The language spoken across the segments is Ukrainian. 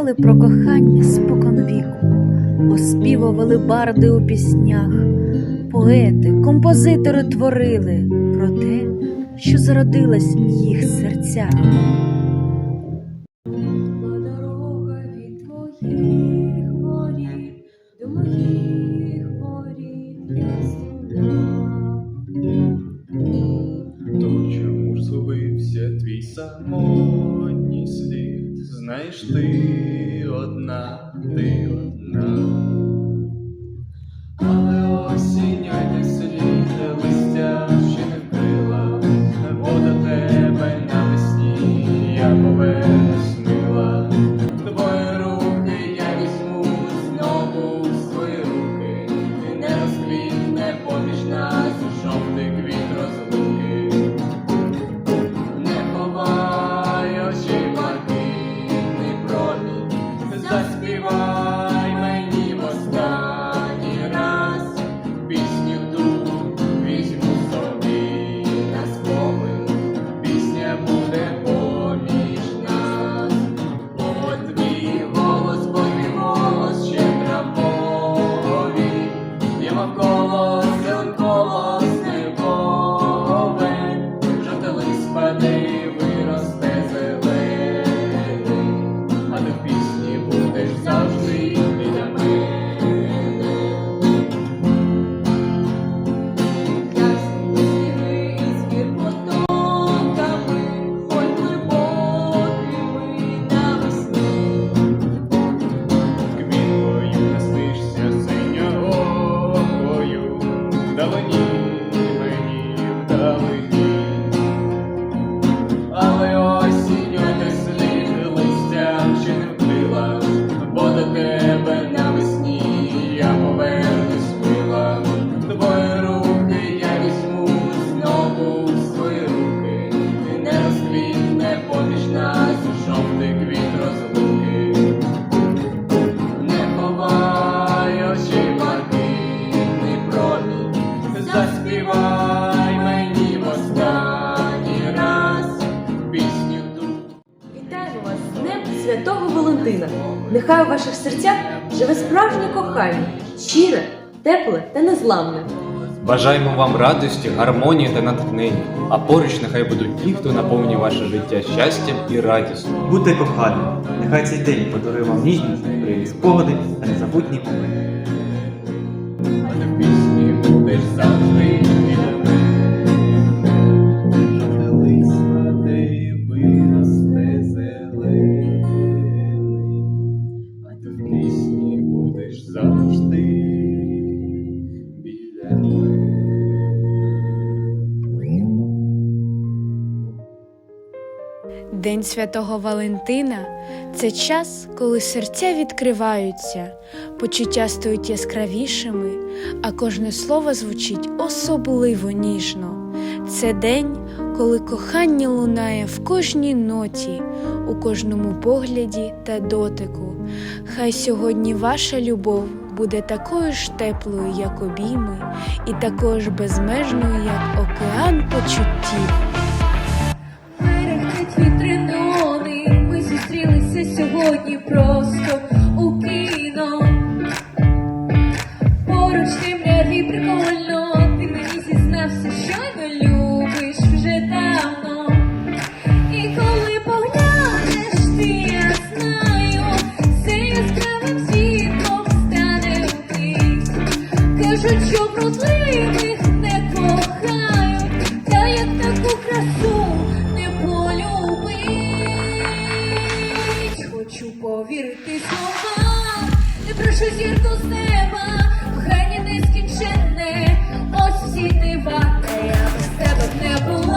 розповідали про кохання спокон віку, оспівували барди у піснях, поети, композитори творили про те, що зародилось в їх серцях. Дорога від твоїх воріт до моїх. То чому ж згубився твій слід? Знаєш, ти одна, ти melanie Святого Валентина! Нехай у ваших серцях живе справжнє кохання, щире, тепле та незламне. Бажаємо вам радості, гармонії та натхнення, а поруч нехай будуть ті, хто наповнює ваше життя щастям і радістю. Будьте коханим, нехай цей день подарує вам ніжність, приємні спогади та незабутні моменти. А в пісні будеш завжди День святого Валентина це час, коли серця відкриваються, почуття стають яскравішими, а кожне слово звучить особливо ніжно. Це день, коли кохання лунає в кожній ноті, у кожному погляді та дотику. Хай сьогодні ваша любов буде такою ж теплою, як обійми, і такою ж безмежною, як океан почуттів. Сьогодні просто у кіно. Поруч темряві і прикольно, ти мені зізнався, що не любиш вже давно. І коли поглянеш, ти я знаю, все яскравим світлом стане вмить. Кажуть, що вродливих не кохають, прошу зірку з неба, кохання нескінченне, ось всі дива, я без тебе не була,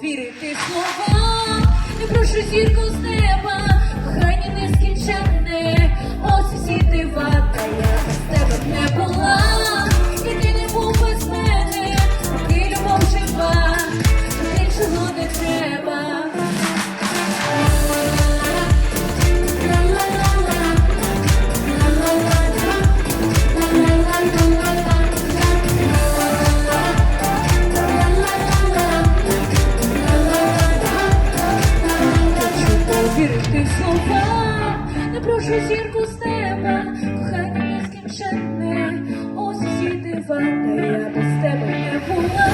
повірити слова, прошу зірку з прошу зірку з неба, кохання нескінченне, ось всі дива, та я без тебе не була,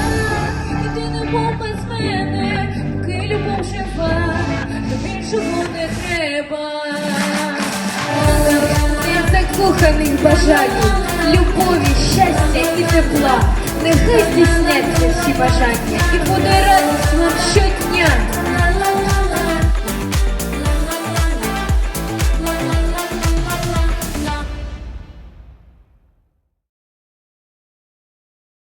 і ти не був без мене, поки любов жива, то більшого не треба. Ти закоханий в любові, щастя і тепла. Нехай здійсняться всі бажання, і буде радість.